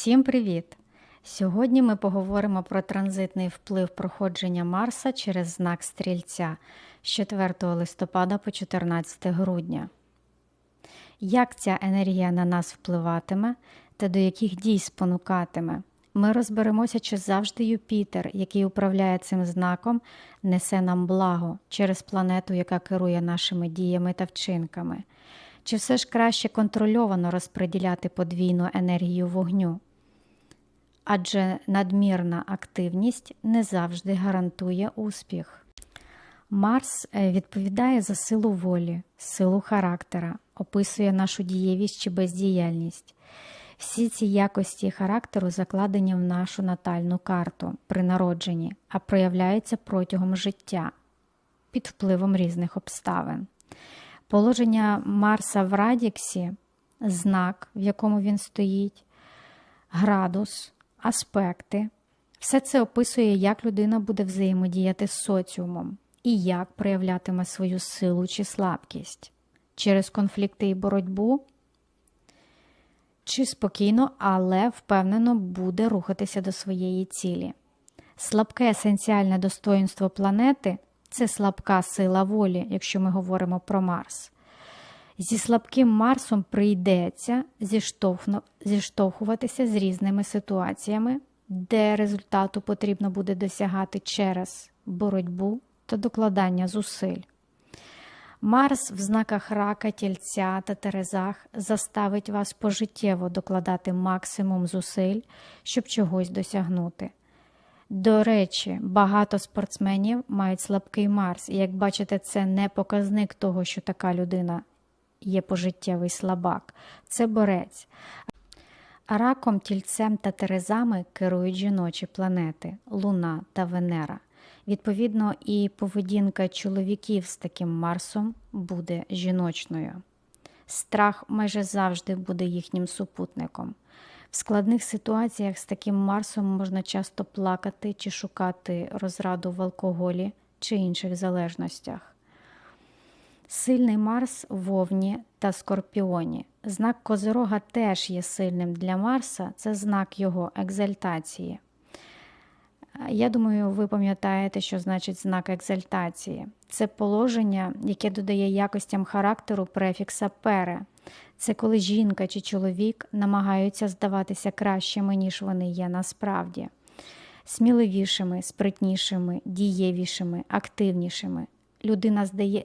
Всім привіт! Сьогодні ми поговоримо про транзитний вплив проходження Марса через знак стрільця з 4 листопада по 14 грудня. Як ця енергія на нас впливатиме та до яких дій спонукатиме? Ми розберемося, чи завжди Юпітер, який управляє цим знаком, несе нам благо через планету, яка керує нашими діями та вчинками. Чи все ж краще контрольовано розподіляти подвійну енергію вогню? Адже надмірна активність не завжди гарантує успіх. Марс е, відповідає за силу волі, силу характера, описує нашу дієвість чи бездіяльність. Всі ці якості характеру закладені в нашу натальну карту при народженні, а проявляються протягом життя під впливом різних обставин. Положення Марса в радіксі, знак, в якому він стоїть, градус, аспекти, все це описує, як людина буде взаємодіяти з соціумом і як проявлятиме свою силу чи слабкість через конфлікти і боротьбу, чи спокійно, але впевнено буде рухатися до своєї цілі. Слабке есенціальне достоїнство планети це слабка сила волі, якщо ми говоримо про Марс. Зі слабким Марсом прийдеться зіштовхуватися з різними ситуаціями, де результату потрібно буде досягати через боротьбу та докладання зусиль. Марс в знаках рака, тільця та терезах заставить вас пожиттєво докладати максимум зусиль, щоб чогось досягнути. До речі, багато спортсменів мають слабкий Марс, і як бачите, це не показник того, що така людина є пожиттєвий слабак, це борець. Раком, тільцем та терезами керують жіночі планети Луна та Венера. Відповідно, і поведінка чоловіків з таким Марсом буде жіночною. Страх майже завжди буде їхнім супутником. В складних ситуаціях з таким Марсом можна часто плакати чи шукати розраду в алкоголі чи інших залежностях. Сильний Марс в Овні та Скорпіоні. Знак Козирога теж є сильним для Марса, це знак його екзальтації. Я думаю, ви пам'ятаєте, що значить знак екзальтації. Це положення, яке додає якостям характеру префікса пере. Це коли жінка чи чоловік намагаються здаватися кращими, ніж вони є насправді, сміливішими, спритнішими, дієвішими, активнішими. Людина здає,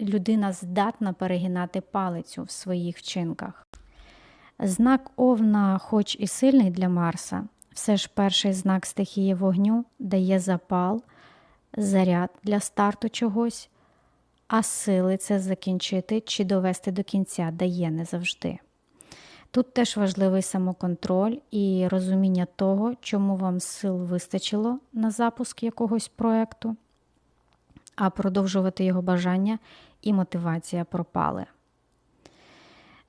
людина здатна перегинати палицю в своїх вчинках. Знак Овна, хоч і сильний для Марса, все ж перший знак стихії вогню дає запал, заряд для старту чогось, а сили це закінчити чи довести до кінця дає не завжди. Тут теж важливий самоконтроль і розуміння того, чому вам сил вистачило на запуск якогось проєкту, а продовжувати його бажання і мотивація пропали.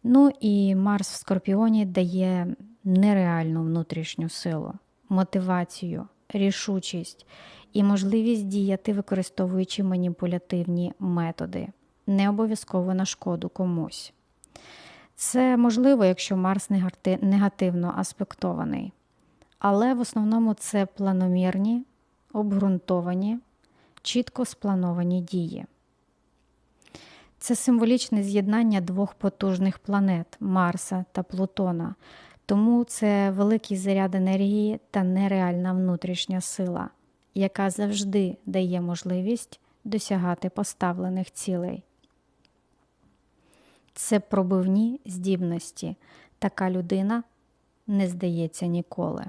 Ну і Марс в Скорпіоні дає нереальну внутрішню силу, мотивацію, рішучість і можливість діяти, використовуючи маніпулятивні методи, не обов'язково на шкоду комусь. Це можливо, якщо Марс негативно аспектований, але в основному це планомірні, обґрунтовані, чітко сплановані дії. Це символічне з'єднання двох потужних планет Марса та Плутона, тому це великий заряд енергії та нереальна внутрішня сила, яка завжди дає можливість досягати поставлених цілей. Це пробивні здібності. Така людина не здається ніколи.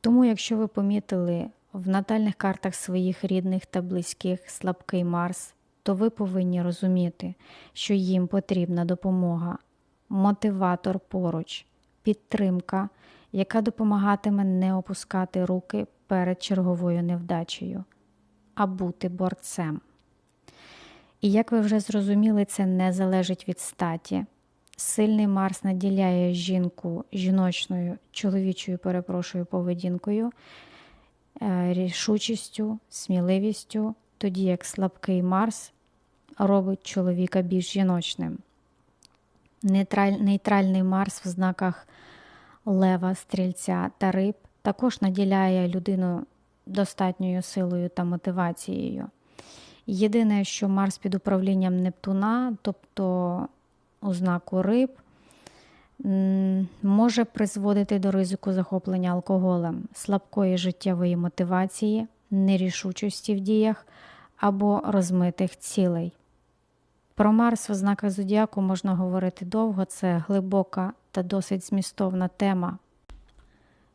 Тому, якщо ви помітили в натальних картах своїх рідних та близьких слабкий Марс, то ви повинні розуміти, що їм потрібна допомога, мотиватор поруч, підтримка, яка допомагатиме не опускати руки перед черговою невдачею, а бути борцем. І як ви вже зрозуміли, це не залежить від статі. Сильний Марс наділяє жінку жіночною, чоловічою, перепрошую, поведінкою, рішучістю, сміливістю, тоді як слабкий Марс робить чоловіка більш жіночним. Нейтральний Марс в знаках лева, стрільця та риб також наділяє людину достатньою силою та мотивацією. Єдине, що Марс під управлінням Нептуна, тобто у знаку риб, може призводити до ризику захоплення алкоголем, слабкої життєвої мотивації, нерішучості в діях або розмитих цілей. Про Марс в знаках Зодіаку можна говорити довго, це глибока та досить змістовна тема.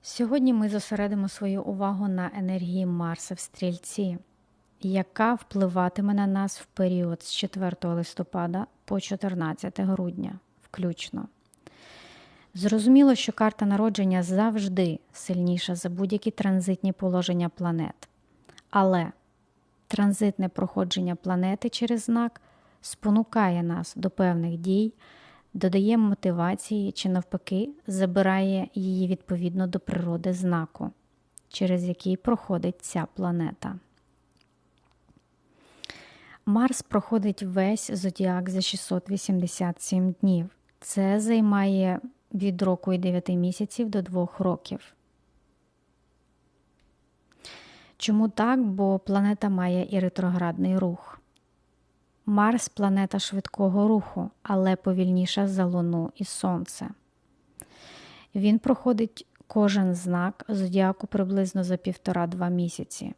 Сьогодні ми зосередимо свою увагу на енергії Марса в стрільці, яка впливатиме на нас в період з 4 листопада по 14 грудня, включно. Зрозуміло, що карта народження завжди сильніша за будь-які транзитні положення планет. Але транзитне проходження планети через знак спонукає нас до певних дій, додає мотивації чи, навпаки, забирає її відповідно до природи знаку, через який проходить ця планета. Марс проходить весь зодіак за 687 днів. Це займає від року і 9 місяців до 2 років. Чому так? Бо планета має і ретроградний рух. Марс планета швидкого руху, але повільніша за Луну і Сонце. Він проходить кожен знак зодіаку приблизно за півтора-два місяці.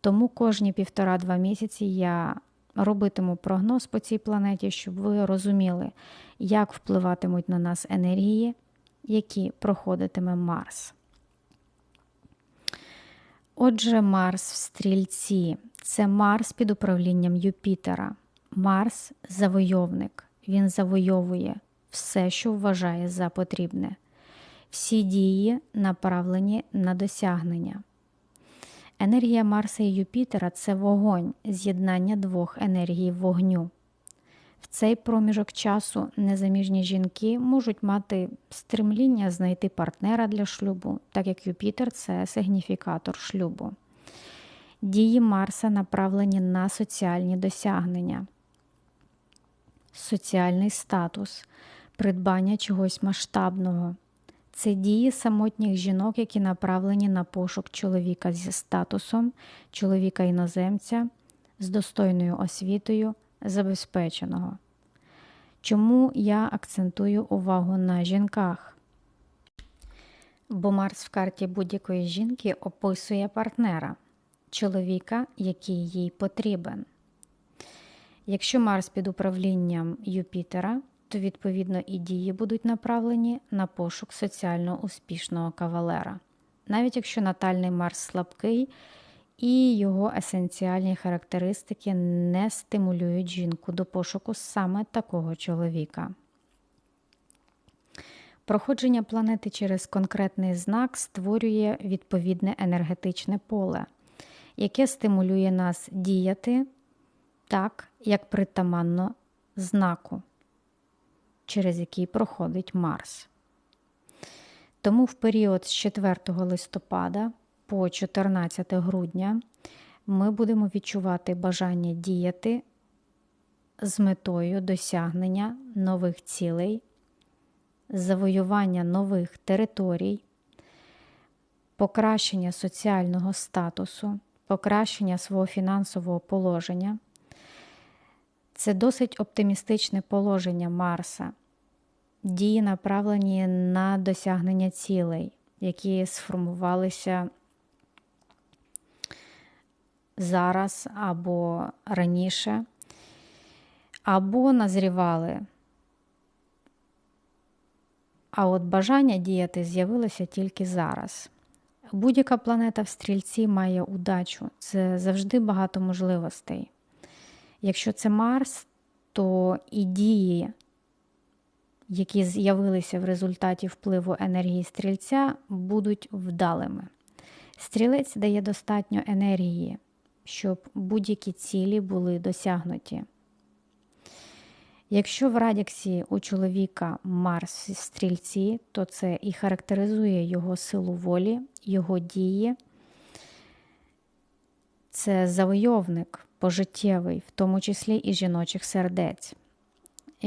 Тому кожні півтора-два місяці я робитиму прогноз по цій планеті, щоб ви розуміли, як впливатимуть на нас енергії, які проходитиме Марс. Отже, Марс в стрільці це Марс під управлінням Юпітера. Марс завойовник. Він завойовує все, що вважає за потрібне. Всі дії направлені на досягнення. Енергія Марса і Юпітера це вогонь, з'єднання двох енергій вогню. В цей проміжок часу незаміжні жінки можуть мати стремління знайти партнера для шлюбу, так як Юпітер це сигніфікатор шлюбу. Дії Марса направлені на соціальні досягнення, соціальний статус, придбання чогось масштабного. Це дії самотніх жінок, які направлені на пошук чоловіка зі статусом, чоловіка іноземця з достойною освітою, забезпеченого. Чому я акцентую увагу на жінках? Бо Марс в карті будь-якої жінки описує партнера, чоловіка, який їй потрібен. Якщо Марс під управлінням Юпітера, то відповідно і дії будуть направлені на пошук соціально успішного кавалера, навіть якщо натальний Марс слабкий і його есенціальні характеристики не стимулюють жінку до пошуку саме такого чоловіка. Проходження планети через конкретний знак створює відповідне енергетичне поле, яке стимулює нас діяти так, як притаманно знаку, через який проходить Марс. Тому в період з 4 листопада по 14 грудня ми будемо відчувати бажання діяти з метою досягнення нових цілей, завоювання нових територій, покращення соціального статусу, покращення свого фінансового положення. Це досить оптимістичне положення Марса, дії направлені на досягнення цілей, які сформувалися зараз або раніше, або назрівали. А от бажання діяти з'явилося тільки зараз. Будь-яка планета в стрільці має удачу, це завжди багато можливостей. Якщо це Марс, то і дії, які з'явилися в результаті впливу енергії стрільця, будуть вдалими. Стрілець дає достатньо енергії, щоб будь-які цілі були досягнуті. Якщо в радіксі у чоловіка Марс стрільці, то це і характеризує його силу волі, його дії. Це завойовник пожиттєвий, в тому числі і жіночих сердець.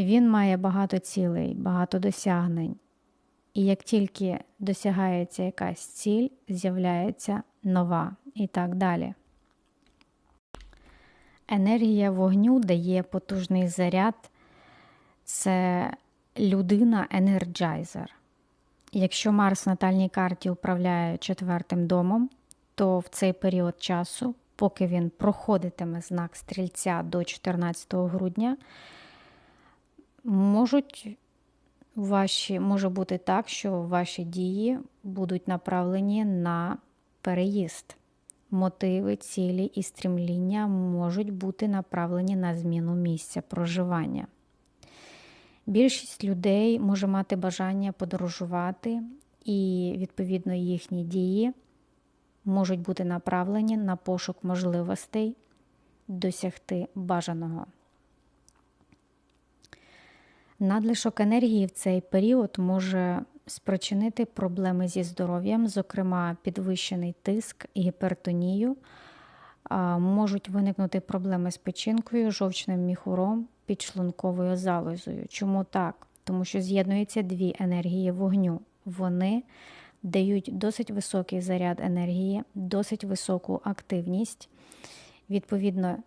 Він має багато цілей, багато досягнень, І як тільки досягається якась ціль, з'являється нова і так далі. Енергія вогню дає потужний заряд. Це людина енерджайзер. Якщо Марс в натальній карті управляє четвертим домом, то в цей період часу, поки він проходитиме знак стрільця до 14 грудня, можуть ваші, може бути так, що ваші дії будуть направлені на переїзд. Мотиви, цілі і стрімління можуть бути направлені на зміну місця проживання. Більшість людей може мати бажання подорожувати, і, відповідно, їхні дії можуть бути направлені на пошук можливостей досягти бажаного. Надлишок енергії в цей період може спричинити проблеми зі здоров'ям, зокрема підвищений тиск, гіпертонію, можуть виникнути проблеми з печінкою, жовчним міхуром, підшлунковою залозою. Чому так? Тому що з'єднуються дві енергії вогню. Вони дають досить високий заряд енергії, досить високу активність. Відповідно,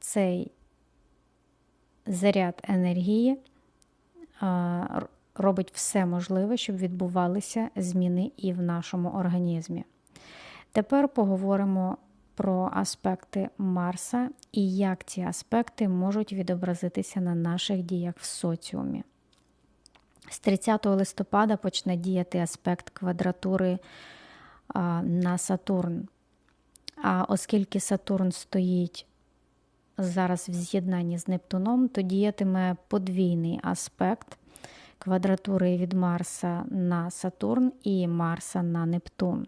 цей заряд енергії робить все можливе, щоб відбувалися зміни і в нашому організмі. Тепер поговоримо про аспекти Марса і як ці аспекти можуть відобразитися на наших діях в соціумі. З 30 листопада почне діяти аспект квадратури на Сатурн. А оскільки Сатурн стоїть зараз в з'єднанні з Нептуном, то діятиме подвійний аспект квадратури від Марса на Сатурн і Марса на Нептун.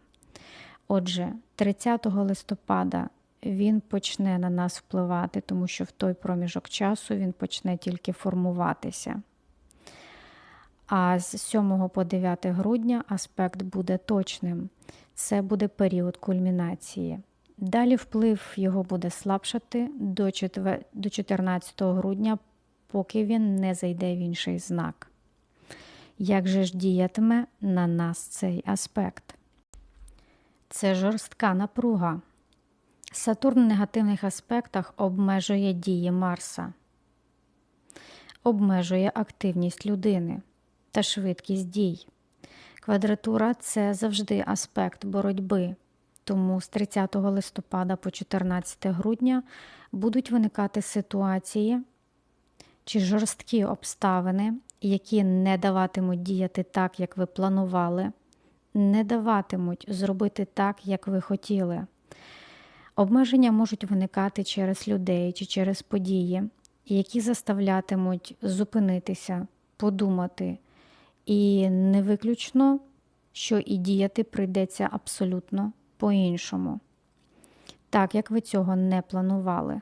Отже, 30 листопада він почне на нас впливати, тому що в той проміжок часу він почне тільки формуватися. А з 7 по 9 грудня аспект буде точним. Це буде період кульмінації. Далі вплив його буде слабшати до 14 грудня, поки він не зайде в інший знак. Як же ж діятиме на нас цей аспект? Це жорстка напруга. Сатурн в негативних аспектах обмежує дії Марса, обмежує активність людини та швидкість дій. Квадратура це завжди аспект боротьби, тому з 30 листопада по 14 грудня будуть виникати ситуації чи жорсткі обставини, які не даватимуть діяти так, як ви планували, не даватимуть зробити так, як ви хотіли. Обмеження можуть виникати через людей чи через події, які заставлятимуть зупинитися, подумати. І не виключно, що і діяти прийдеться абсолютно по-іншому. Так як ви цього не планували.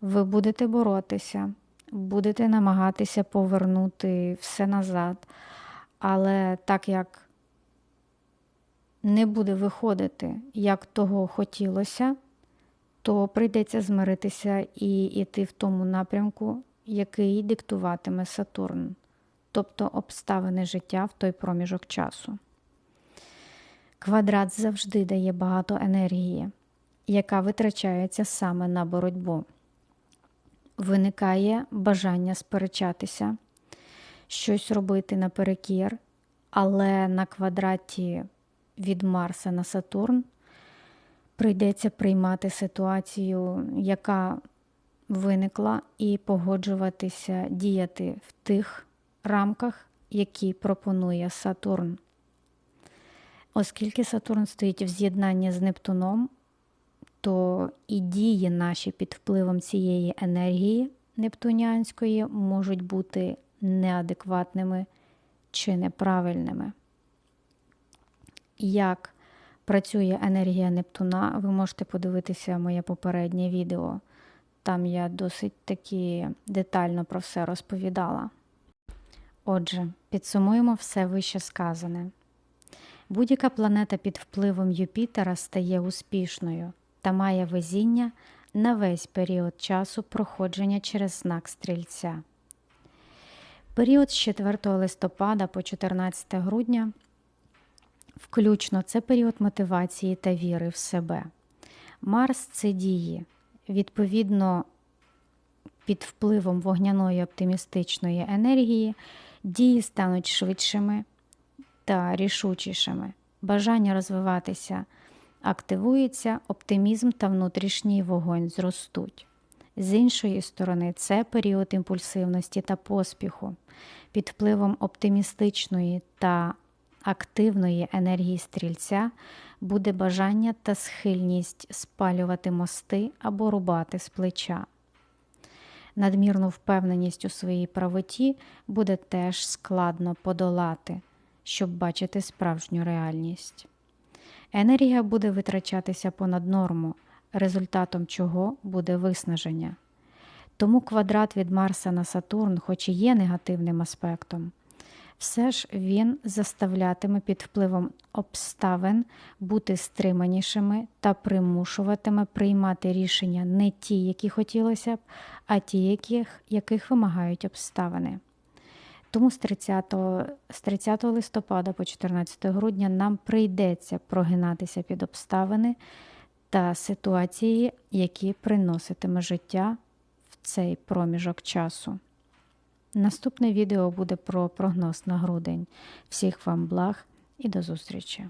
Ви будете боротися, будете намагатися повернути все назад, але так як не буде виходити, як того хотілося, то прийдеться змиритися і йти в тому напрямку, який диктуватиме Сатурн, тобто обставини життя в той проміжок часу. Квадрат завжди дає багато енергії, яка витрачається саме на боротьбу. Виникає бажання сперечатися, щось робити наперекір, але на квадраті від Марса на Сатурн прийдеться приймати ситуацію, яка виникла, і погоджуватися діяти в тих рамках, які пропонує Сатурн. Оскільки Сатурн стоїть в з'єднанні з Нептуном, то і дії наші під впливом цієї енергії нептунянської можуть бути неадекватними чи неправильними. Як працює енергія Нептуна, ви можете подивитися моє попереднє відео. Там я досить таки детально про все розповідала. Отже, підсумуємо все вище сказане. Будь-яка планета під впливом Юпітера стає успішною та має везіння на весь період часу проходження через знак стрільця. період з 4 листопада по 14 грудня, включно це період мотивації та віри в себе. Марс це дії. Відповідно, під впливом вогняної оптимістичної енергії дії стануть швидшими та рішучішими. Бажання розвиватися активується, оптимізм та внутрішній вогонь зростуть. З іншої сторони, це період імпульсивності та поспіху. Під впливом оптимістичної та активної енергії стрільця буде бажання та схильність спалювати мости або рубати з плеча. Надмірну впевненість у своїй правоті буде теж складно подолати, щоб бачити справжню реальність. Енергія буде витрачатися понад норму, результатом чого буде виснаження. Тому квадрат від Марса на Сатурн, хоч і є негативним аспектом, все ж він заставлятиме під впливом обставин бути стриманішими та примушуватиме приймати рішення не ті, які хотілося б, а ті, яких, яких вимагають обставини. Тому з 30, з 30 листопада по 14 грудня нам прийдеться прогинатися під обставини та ситуації, які приноситиме життя в цей проміжок часу. Наступне відео буде про прогноз на грудень. Всіх вам благ і до зустрічі!